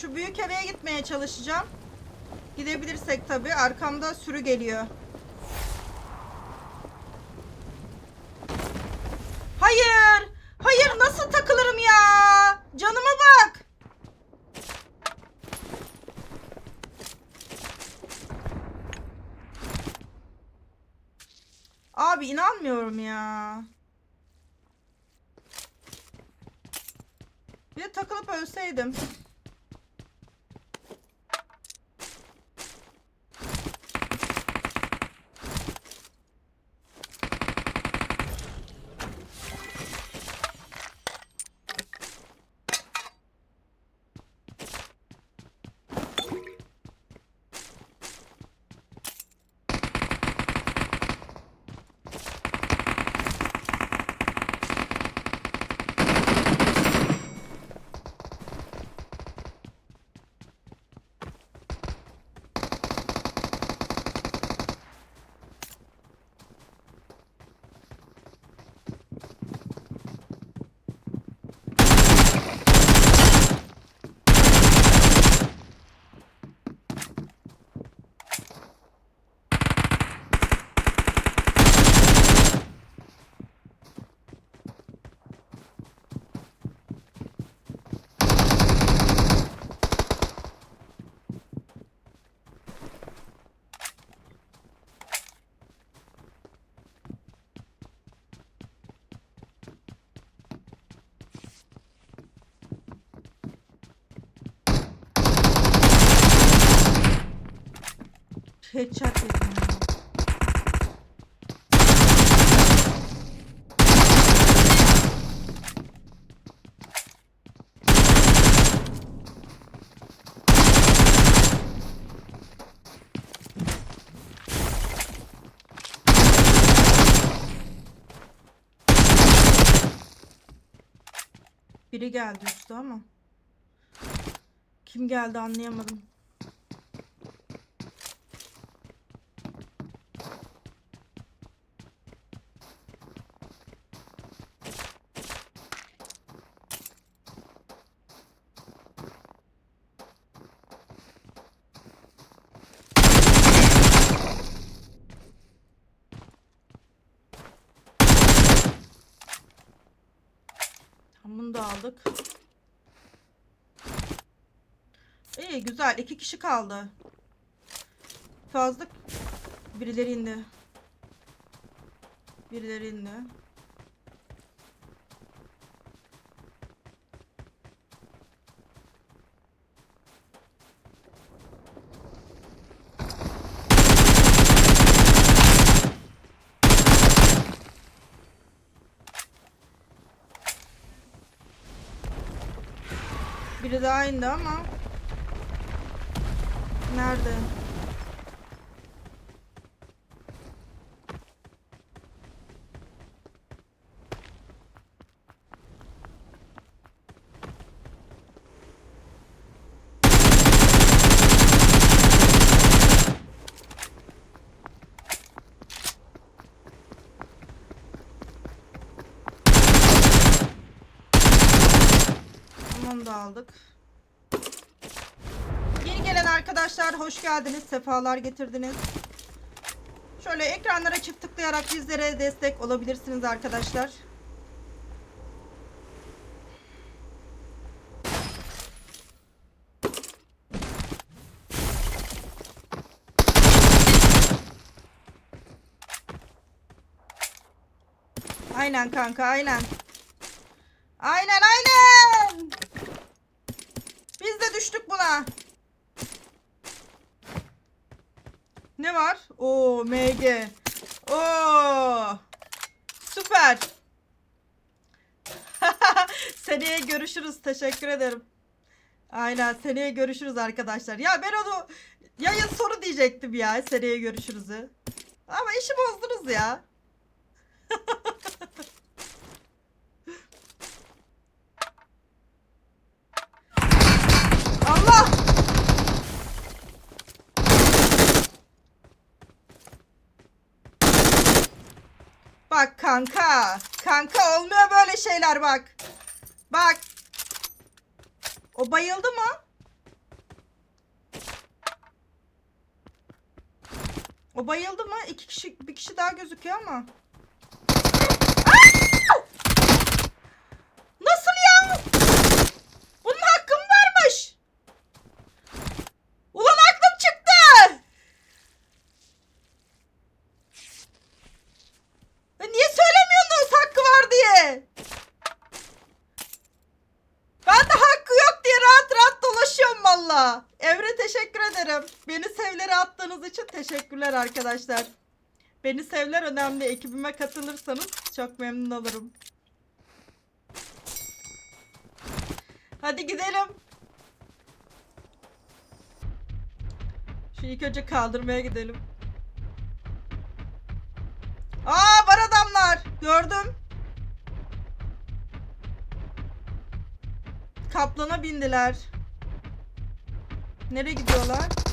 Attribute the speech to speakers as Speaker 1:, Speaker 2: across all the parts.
Speaker 1: Şu büyük eve gitmeye çalışacağım. Gidebilirsek tabii. Arkamda sürü geliyor. Hayır. Hayır nasıl takılırım ya? Canıma bak. Abi inanmıyorum ya. Bir takılıp ölseydim. Headshot yedim. Biri geldi üstü ama. Kim geldi anlayamadım. Bunu da aldık. İyi güzel. iki kişi kaldı. Fazla birileri indi. Birileri indi. Biri daha indi ama. Nerede? Tamam da aldık. Yeni gelen arkadaşlar hoş geldiniz. Sefalar getirdiniz. Şöyle ekranlara çift tıklayarak bizlere destek olabilirsiniz arkadaşlar. Aynen kanka aynen. Aynen aynen. Buna. Ne var? Oo MG. Oo. Süper. seneye görüşürüz. Teşekkür ederim. Aynen seneye görüşürüz arkadaşlar. Ya ben onu yayın soru diyecektim ya. Seneye görüşürüzü. Ama işi bozdunuz ya. Bak kanka. Kanka olmuyor böyle şeyler bak. Bak. O bayıldı mı? O bayıldı mı? İki kişi, bir kişi daha gözüküyor ama. Attığınız için teşekkürler arkadaşlar. Beni sevler önemli. Ekibime katılırsanız çok memnun olurum. Hadi gidelim. Şu ilk önce kaldırmaya gidelim. Aa var adamlar. Gördüm. Kaplana bindiler. Nereye gidiyorlar?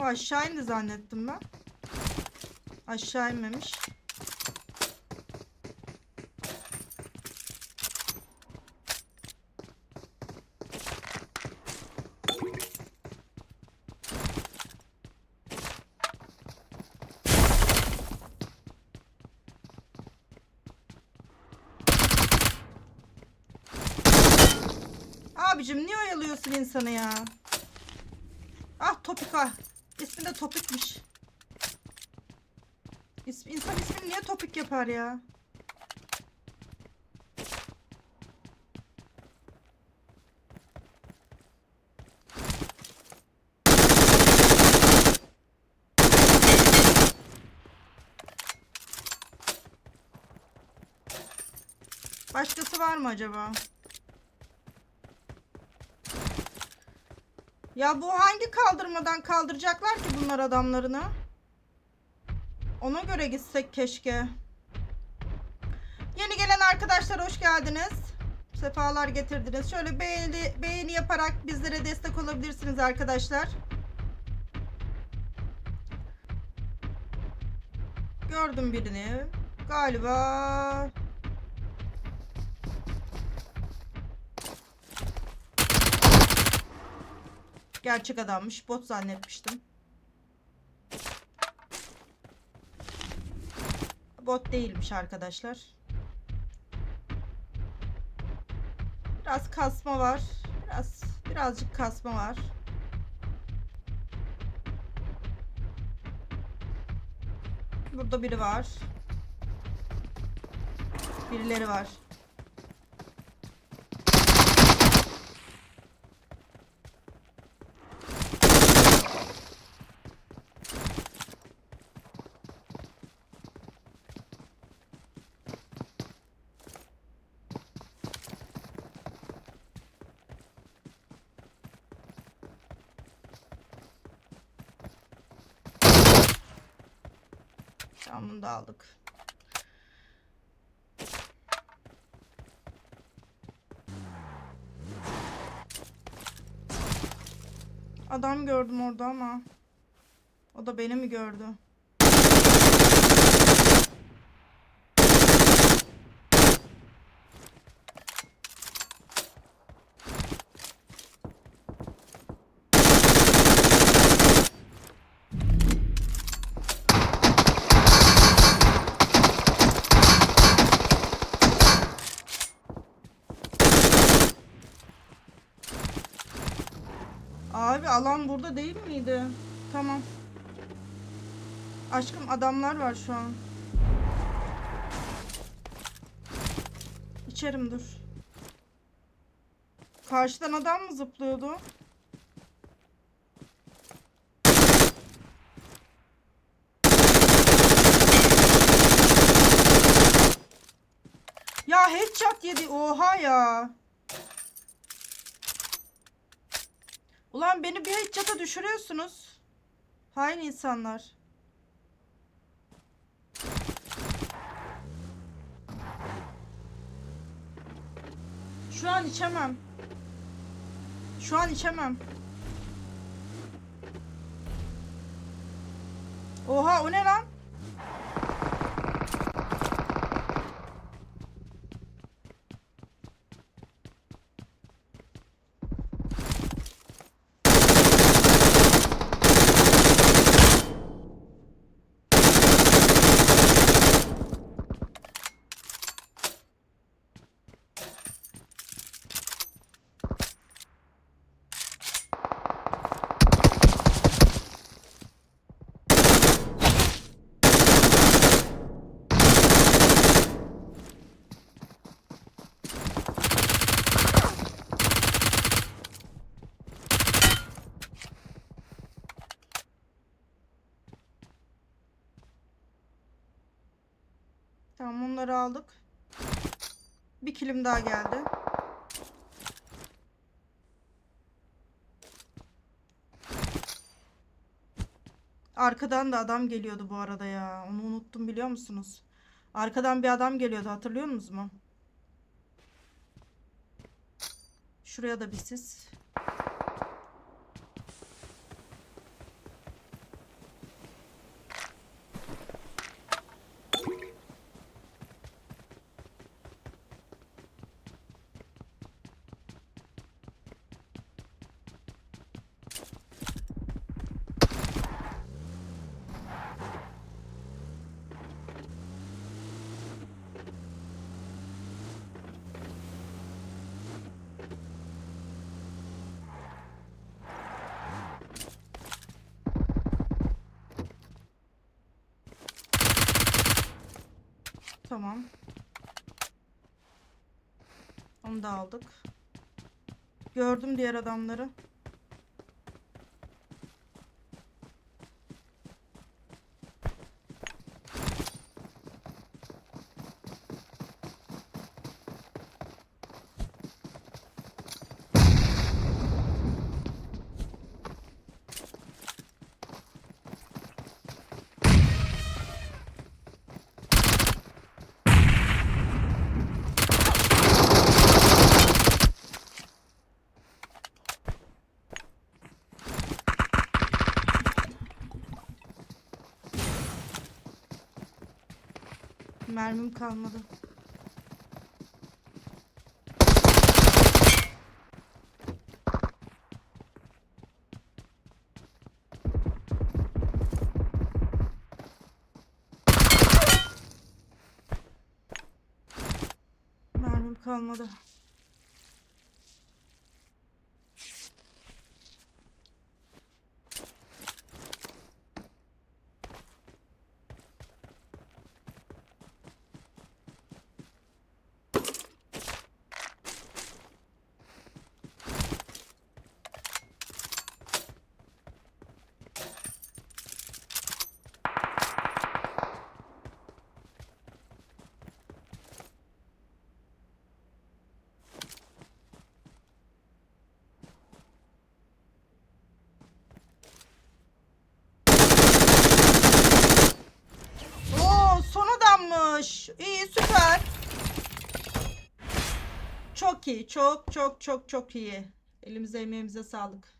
Speaker 1: O aşağı indi zannettim ben. Aşağı inmemiş. Abicim niye oyalıyorsun insanı ya? Ah topik ah. İsmi de topikmiş. İs insan ismini niye topik yapar ya? Başkası var mı acaba? Ya bu hangi kaldırmadan kaldıracaklar ki bunlar adamlarını? Ona göre gitsek keşke. Yeni gelen arkadaşlar hoş geldiniz. Sefalar getirdiniz. Şöyle beğeni, beğeni yaparak bizlere destek olabilirsiniz arkadaşlar. Gördüm birini. Galiba Gerçek adammış. Bot zannetmiştim. Bot değilmiş arkadaşlar. Biraz kasma var. Biraz birazcık kasma var. Burada biri var. Birileri var. Tamam bunu da aldık. Adam gördüm orada ama. O da beni mi gördü? Alan burada değil miydi? Tamam. Aşkım adamlar var şu an. İçerim dur. Karşıdan adam mı zıplıyordu? Ya headshot yedi. Oha ya. Ulan beni bir headshot'a düşürüyorsunuz. Hain insanlar. Şu an içemem. Şu an içemem. Oha o ne lan? Tamam onları aldık. Bir kilim daha geldi. Arkadan da adam geliyordu bu arada ya. Onu unuttum biliyor musunuz? Arkadan bir adam geliyordu hatırlıyor musunuz mu? Şuraya da bir sis. Tamam. Onu da aldık. Gördüm diğer adamları. Mermim kalmadı. Mermim kalmadı. Oo, son adammış. İyi, süper. Çok iyi. Çok çok çok çok iyi. Elimize emeğimize sağlık.